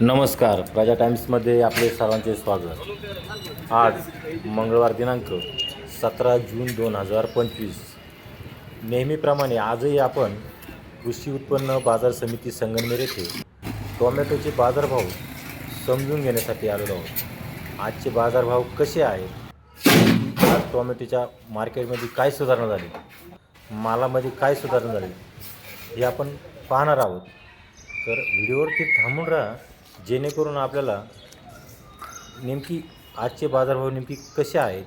नमस्कार. प्रजा टाइम्समध्ये आपले सर्वांचे स्वागत. आज मंगळवार दिनांक सतरा जून दोन हजार पंचवीस. नेहमीप्रमाणे आजही आपण कृषी उत्पन्न बाजार समिती संगमनेर येथे टोमॅटोचे बाजारभाव समजून घेण्यासाठी आलेलो आहोत. आजचे बाजारभाव कसे आहेत? आज टोमॅटोच्या मार्केटमध्ये काय सुधारणा झाली? मालामध्ये काय सुधारणा झाली? हे आपण पाहणार आहोत. तर व्हिडिओवरती थांबून राहा. जेणेकरून आपल्याला नेमकी आजचे बाजारभाव नेमकी कसे आहेत?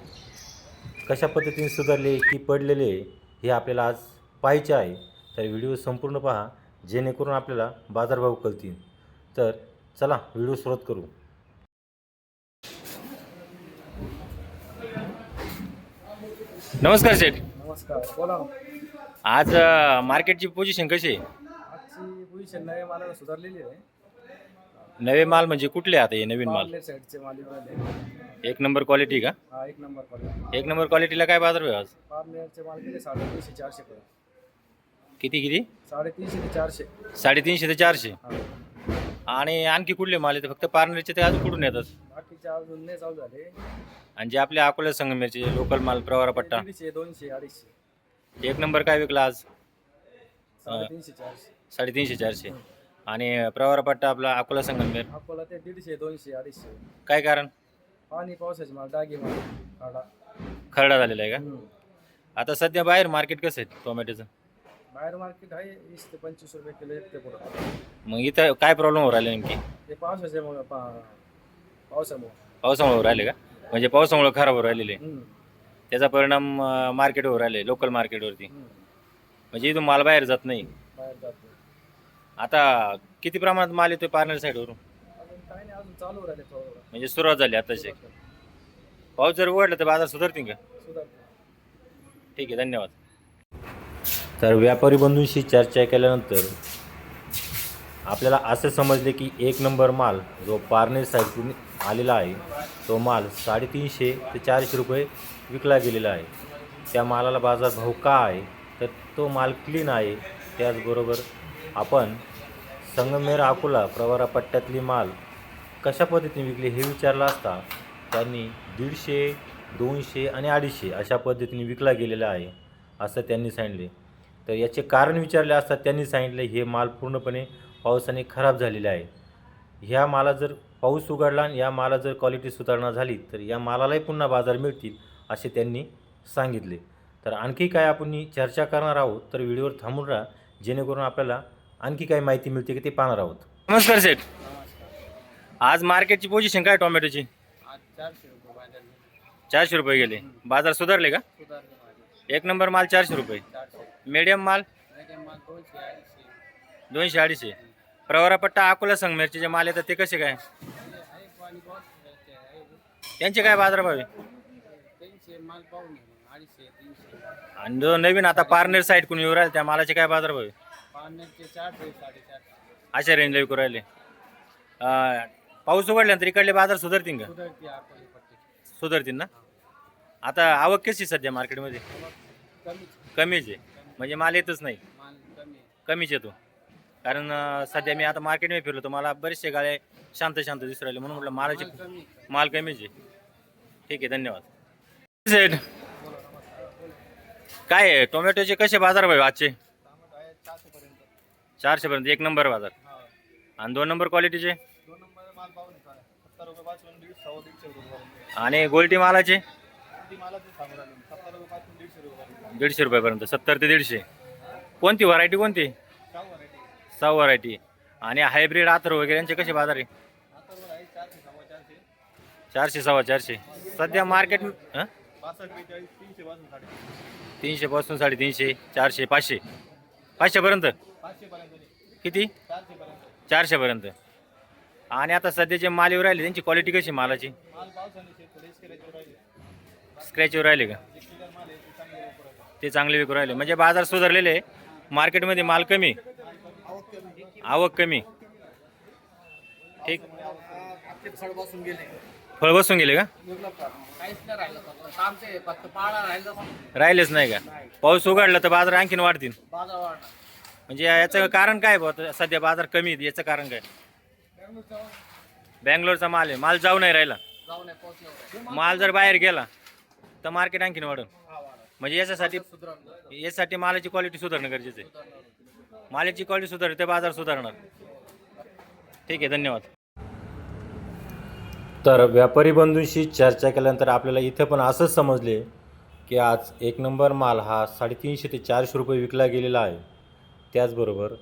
कशा पद्धतीने सुधारले की पडलेले हे आपल्याला आज पाहायचे आहे. तर व्हिडिओ संपूर्ण पहा जेणेकरून आपल्याला बाजारभाव कळतील. तर चला व्हिडिओ सुरुवात करू. नमस्कार शेठ. नमस्कार बोला. आज मार्केटची पोझिशन कशी आहे? आजची पोझिशन नव्या मालाला सुधारलेली आहे. नवे माल म्हणजे कुठले आता हे नवीन माल? साईडचे. एक नंबर क्वालिटी का? हा एक नंबर क्वालिटी एक नंबर क्वालिटीला काय बाजार आज? पार्लेरचे माल साडेतीनशे चारशे पर्यंत. किती किती? साडेतीनशे ते चारशे. साडेतीनशे ते चारशे? हा. आणि आणखी कुठले माल येते फक्त पारनेरचे ते अजून कुठून येतात? बाकीचे अजून नाही चालू झाले. आणि जे आपल्या अकोला संगमेरचे लोकल माल प्रवारा पट्टा? दीडशे दोनशे अडीचशे. एक नंबर काय विकला आज? साडेतीनशे चारशे. साडेतीनशे चारशे. आणि प्रवारा पट्टा आपला अकोला संगमेर अकोला ते दीडशे दोनशे अडीचशे. काय कारण? पाणी पावसाचे माल डागी माल. काढा खरडा झालेला आहे का. आता सध्या बाहेर मार्केट कसं आहे टोमॅटोचं? बाहेर मार्केट आहे वीस ते पंचवीस रुपये किलो एक ते पुढं. मग इथं काय प्रॉब्लेम होऊ राहिले नेमकी? ते पावसाच्यामुळे पा पावसामुळे. पावसामुळे होऊ राहिले का? म्हणजे पावसामुळे खराब होऊ राहिलेले. हम्म. त्याचा परिणाम मार्केटवर राहिले लोकल मार्केटवरती हम्म. म्हणजे इथून माल बाहेर जात नाही. बाहेर जातो आता किती प्रमाणात माल येतोय पार्नर साईडवरून अजून काही नाही अजून चालू राहिले थोडं म्हणजे सुरुवात झाली आताची पाऊस जर उघडला तर बाजार सुधारतील का? सुधारते ठीक आहे धन्यवाद. तर व्यापारी बंधूंशी चर्चा केल्यानंतर आपल्याला असं समजले की एक नंबर माल जो पारनेर साईडतून आलेला आहे तो माल साडेतीनशे ते चारशे रुपये विकला गेलेला आहे. त्या मालाला बाजार भाव का आहे? तर तो माल क्लीन आहे. त्याचबरोबर आपण संगमेर अकोला प्रवारा पट्ट्यातली माल कशा पद्धतीने विकली हे विचारलं असता त्यांनी दीडशे दोनशे आणि अडीचशे अशा पद्धतीने विकला गेलेला आहे असं त्यांनी सांगितले. तर याचे कारण विचारले असता त्यांनी सांगितले हे माल पूर्णपणे पावसाने खराब झालेले आहे. ह्या माला जर पाऊस उघडला आणि या माला जर क्वालिटी सुधारणा झाली तर या मालालाही पुन्हा बाजार मिळतील असे त्यांनी सांगितले. तर आणखी काय आपण चर्चा करणार आहोत तर व्हिडिओवर थांबून राहा जेणेकरून आपल्याला आणखी काय माहिती मिळते की ते पाहणार आहोत. नमस्कार सेठ. आज मार्केटची पोझिशन काय टोमॅटोची? आज चारशे रुपये बाजार चारशे रुपये गेले. बाजार सुधारले का? सुधारले माझे एक नंबर माल चारशे रुपये. चारशे मीडियम माल? माल दोनशे अडीचशे. दोनशे अडीचशे प्रवरापट्टा अकोला संगमेरचे जे माल येतात ते कसे काय? आहे पाणी आहे त्यांचे काय बाजारभाव आहे? तीनशे माल पाहून अडीचशे तीनशे आणि जो नवीन आता पार्नेर साईड कोणी येऊ राहिले त्या मालाचे काय बाजारभाव आहे? अशा रेंजला विकू राहिले. पाऊस उघडल्यानंतर इकडले बाजार सुधारतील का? सुधारतील ना? आता आवक कशी सध्या मार्केटमध्ये कमीच आहे. म्हणजे माल येतच नाही. कमीच येतो. कारण सध्या मी आता मार्केटमध्ये फिरलो तर मला बरेचसे गाळे शांत शांत दिसू राहिले. म्हणून म्हटलं मालाचे माल कमीच आहे. ठीक आहे धन्यवाद. काय आहे? टोमॅटोचे कसे बाजार भाव आजचे? चारशे पर्यंत एक नंबर बाजार. हा. आणि दोन नंबर क्वालिटीचे? दोन नंबर माल पाहून सत्तर रुपये पासून दीड सव्वा दीडशे रुपये आणि गोल्टी मालाचे? दीडशे रुपये दीडशे रुपयापर्यंत सत्तर ते दीडशे. कोणती व्हरायटी कोणती? सहा व्हरायटी आणि हायब्रिड आथर वगैरे यांचे कसे बाजार आहे? चारशे सव्वा चारशे. सध्या मार्केट तीनशे पासून साडे तीनशे पासून साडेतीनशे चारशे पाचशे. पाचशेपर्यंत पाचशे पर्यंत? किती? चारशे पर्यंत आणि आता सध्या जे माल येऊ राहिले त्यांची क्वालिटी कशी मालाची? शेतकरी शेतकऱ्याचे राहिले. का? ते चांगले विकू राहिले. म्हणजे बाजार सुधारलेले मार्केटमध्ये माल कमी. आवक कमी. ठीक. फळ बसून गेले का? राहिलेच नाही का? पाऊस उघडला तर बाजार आणखीन वाढतील. म्हणजे याचं कारण काय बुवा सध्या बाजार कमी आहे याचं कारण काय? बँगलोरचा माल आहे माल जाऊ नाही राहिला. जाऊ नाही माल जर बाहेर गेला तर मार्केट आणखीन वाढून म्हणजे याच्यासाठी सुधारणं यासाठी मालाची क्वालिटी सुधारणं गरजेचं आहे. मालाची क्वालिटी सुधारली ते बाजार सुधारणार. ठीक आहे धन्यवाद. तर व्यापारी बंधूंशी चर्चा केल्यानंतर आपल्याला इथं पण असंच समजले की आज एक नंबर माल हा साडेतीनशे ते चारशे रुपये विकला गेलेला आहे. त्याचबरोबर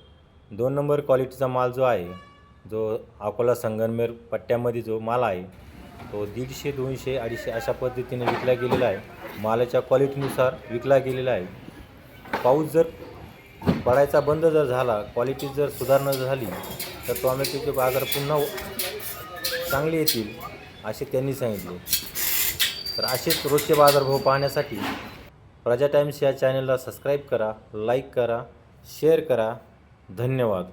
दोन नंबर क्वालिटीचा माल जो आहे जो अकोला संगमनेर पट्ट्यामध्ये जो माल आहे तो दीडशे दोनशे अडीचशे अशा पद्धतीने विकला गेलेला आहे. मालाच्या क्वालिटीनुसार विकला गेलेला आहे. पाऊस जर पडायचा बंद जर झाला क्वालिटी जर सुधारणा झाली तर टोमॅटोचे बाजार पुन्हा चांगले येतील असे त्यांनी सांगितले. तर असेच रोजचे बाजारभाव पाहण्यासाठी प्रजा टाईम्स या चॅनलला सबस्क्राईब करा लाईक करा शेअर करा. धन्यवाद.